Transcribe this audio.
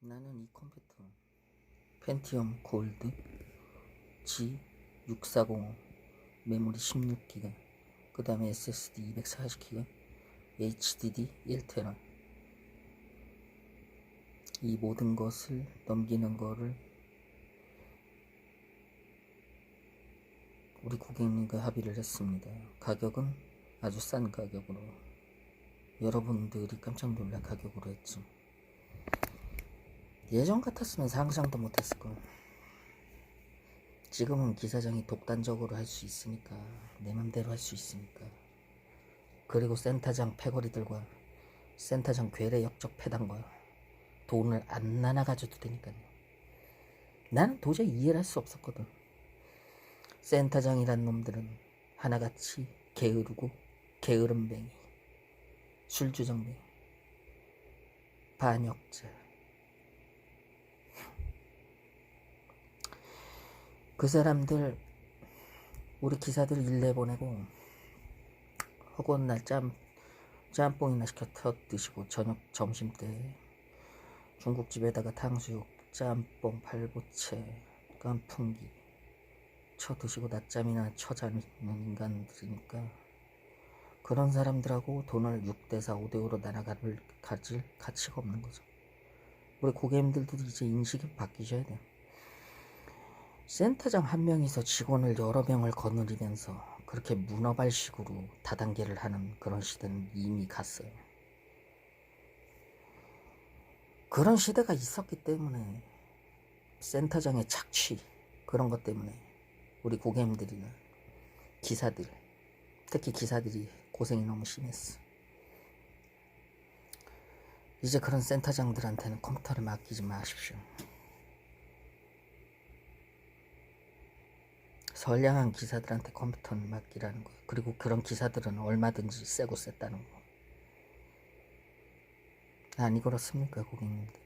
나는 이 컴퓨터 펜티엄 골드 G6405 메모리 16기가 그 다음에 SSD 240기가 HDD 1테라 이 모든 것을 넘기는 거를 우리 고객님과 합의를 했습니다. 가격은 아주 싼 가격으로 여러분들이 깜짝 놀랄 가격으로 했죠. 예전 같았으면 상상도 못했을 거야. 지금은 기사장이 독단적으로 할 수 있으니까 내 맘대로 할 수 있으니까 그리고 센터장 패거리들과 센터장 괴뢰 역적 패단과 돈을 안 나눠 가져도 되니까요. 나는 도저히 이해를 할 수 없었거든. 센터장이란 놈들은 하나같이 게으르고 게으름뱅이 술주정뱅이 반역자 그 사람들 우리 기사들 일 내 보내고 허구한 날 짬, 짬뽕이나 시켜 터 드시고 저녁 점심 때 중국집에다가 탕수육, 짬뽕, 팔보채, 깐풍기 쳐 드시고 낮잠이나 쳐자는 인간들이니까 그런 사람들하고 돈을 6대 4, 5대 5로 나눠가를 가질 가치가 없는 거죠. 우리 고객님들도 이제 인식이 바뀌셔야 돼요. 센터장 한 명이서 직원을 여러 명을 거느리면서 그렇게 문어발식으로 다단계를 하는 그런 시대는 이미 갔어요. 그런 시대가 있었기 때문에 센터장의 착취 그런 것 때문에 우리 고객님들이나 기사들 특히 기사들이 고생이 너무 심했어. 이제 그런 센터장들한테는 컴퓨터를 맡기지 마십시오. 선량한 기사들한테 컴퓨터는 맡기라는 거예요. 그리고 그런 기사들은 얼마든지 세고 셌다는 거. 아니 그렇습니까 고객님들?